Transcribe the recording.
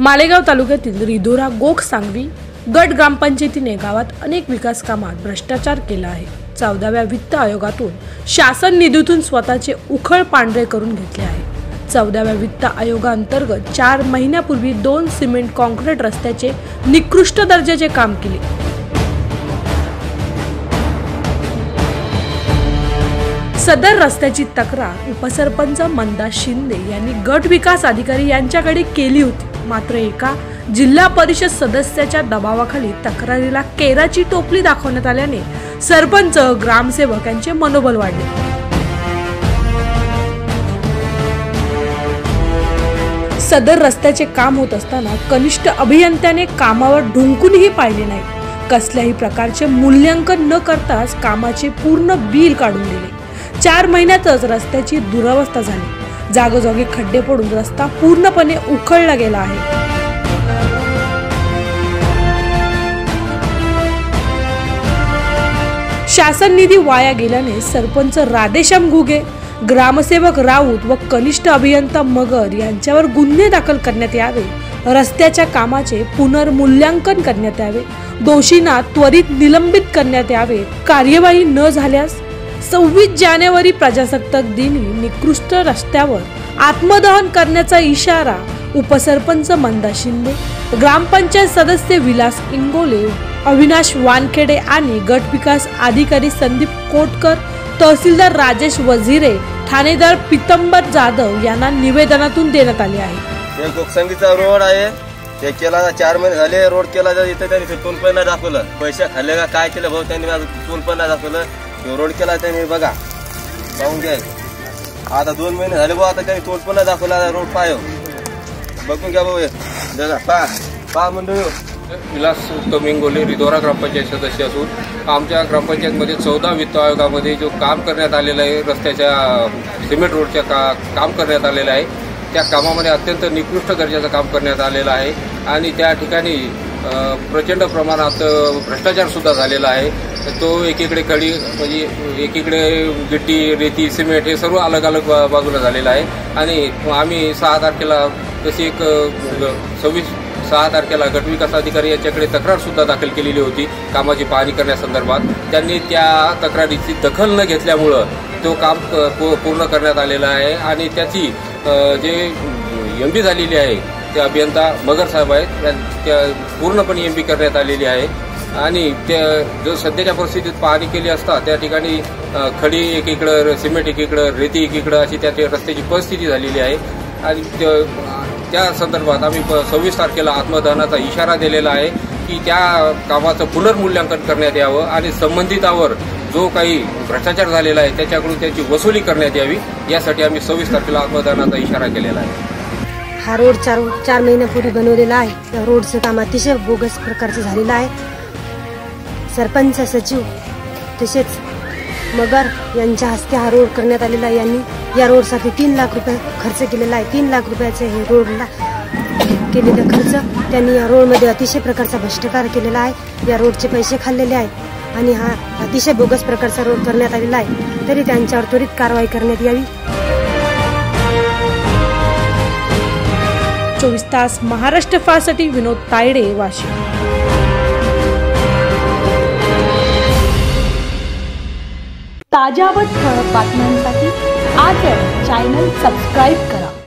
मालेगाव तालुक्यातील रिधोरा गोख सांगवी गट ग्रामपंचायतीने गावात अनेक विकास कामात भ्रष्टाचार केला आहे. चौदाव्या वित्त आयोगातून शासन निधीतून स्वतःचे उखळ पांढरे करून घेतले आहे. चौदाव्या वित्त आयोगाअंतर्गत चार महिन्यापूर्वी दोन सिमेंट कॉन्क्रीट रस्त्याचे निकृष्ट दर्जाचे काम केले. सदर रस्त्याची तक्रार उपसरपंच मंदा शिंदे यांनी गट विकास अधिकारी यांच्याकडे केली होती. मात्र एका जिल्हा परिषद सदस्याच्या दबावाखाली तक्रारीला केराची टोपली दाखवण्यात आल्याने सरपंच ग्रामसेवक यांचे मनोबल वाढले. सदर रस्त्याचे काम होत असताना कनिष्ठ अभियंत्याने कामावर ढुंकूनही पाहिले नाही. कसल्याही प्रकारचे मूल्यांकन न करताच कामाचे पूर्ण बिल काढून दिले. चार महिन्यातच रस्त्याची दुरावस्था झाली. जागोजागी खड्डे पडून रस्ता पूर्णपणे उखळला गेला आहे. शासन निधी वाया गेल्याने सरपंच राधेश्याम घुगे ग्रामसेवक राऊत व कनिष्ठ अभियंता मगर यांच्यावर गुन्हे दाखल करण्यात यावे रस्त्याच्या कामाचे पुनर्मूल्यांकन करण्यात यावे दोषींना त्वरित निलंबित करण्यात यावे कार्यवाही न झाल्यास सव्वीस जानेवारी प्रजासत्ताक दिनी निकृष्ट रस्त्यावर आत्मदहन करण्याचा इशारा उपसरपंच मंदा शिंदे ग्रामपंचायत सदस्य विलास इंगोले अविनाश वानखेडे आणि गट विकास अधिकारी संदीप कोटकर तहसीलदार राजेश वझिरे ठाणेदार पितंबर जाधव यांना निवेदनातून देण्यात आले आहे. हे रोड आहे. ते केला चार महिने झाले रोड केला इथे त्यांनी तोंड पण नाही दाखवलं. पैसे खाल्ले का काय केलं भाऊ त्यांनी माझं पण नाही दाखवलं. तो रोड केला त्यांनी बघा. पाहून घ्या. आता दोन महिने झाले भाऊ आता त्यांनी तोंड पण दाखवला. रोड पाय बघून घ्या भाऊ हे. पा पहा. पहा विलास कमिंगोले रिधोरा ग्रामपंचायत सदस्य असून आमच्या ग्रामपंचायतमध्ये चौदा वित्त आयोगामध्ये जो काम करण्यात आलेलं आहे रस्त्याच्या सिमेंट रोडच्या का काम करण्यात आलेलं आहे त्या कामामध्ये अत्यंत निकृष्ट दर्जाचं काम करण्यात आलेलं आहे. आणि त्या ठिकाणी प्रचंड प्रमाणात भ्रष्टाचारसुद्धा झालेला आहे. तो एकीकडे कडी म्हणजे एकीकडे गिट्टी रेती सिमेंट हे सर्व अलग अलग बा- बाजूला झालेलं आहे. आणि आम्ही सहा तारखेला तशी एक सव्वीस सहा तारखेला गटविकास अधिकारी यांच्याकडे तक्रार सुद्धा दाखल केलेली होती कामाची पाहणी करण्यासंदर्भात. त्यांनी त्या तक्रारीची दखल न घेतल्यामुळं तो काम पूर्ण करण्यात आलेला आहे. आणि त्याची जे एम बी झालेली आहे ते अभियंता मगर साहेब आहेत त्या- त्या पूर्णपणे एम बी करण्यात आलेली आहे. आणि त्या जो सध्याच्या परिस्थितीत पाहणी केली असता त्या ठिकाणी खडी एकीकडं सिमेंट एकीकडं रेती एकीकडं अशी त्या रस्त्याची परिस्थिती झालेली आहे. आणि त्या- त्या संदर्भात आम्ही सव्वीस तारखेला आत्मदहनाचा इशारा दिलेला आहे की त्या कामाचं पुनर्मूल्यांकन करण्यात यावं आणि संबंधितावर जो काही भ्रष्टाचार झालेला आहे त्याच्याकडून त्याची वसुली करण्यात यावी यासाठी आम्ही सव्वीस तारखेला आत्मदानाचा इशारा केलेला आहे. हा रोड चार चार महिन्यापूर्वी बनवलेला आहे. त्या रोडचं काम अतिशय बोगस प्रकारचं झालेलं आहे. सरपंच सचिव तसेच मगर यांच्या हस्ते हा रोड करण्यात आलेला आहे. यांनी या रोडसाठी तीन लाख रुपये खर्च केलेला आहे. तीन लाख रुपयाचे हे रोडला केलेला खर्च त्यांनी या रोडमध्ये अतिशय प्रकारचा भ्रष्टाचार केलेला आहे. या रोडचे पैसे खाल्लेले आहेत आणि हा अतिशय बोगस प्रकारचा रोड करण्यात आलेला आहे. तरी त्यांच्यावर त्वरित कारवाई करण्यात यावी. चोवीस तास महाराष्ट्र फारसाठी विनोद तायडे वाशिम. ताज्या व ठळक बातम्यांसाठी आजच चॅनल सबस्क्राईब करा.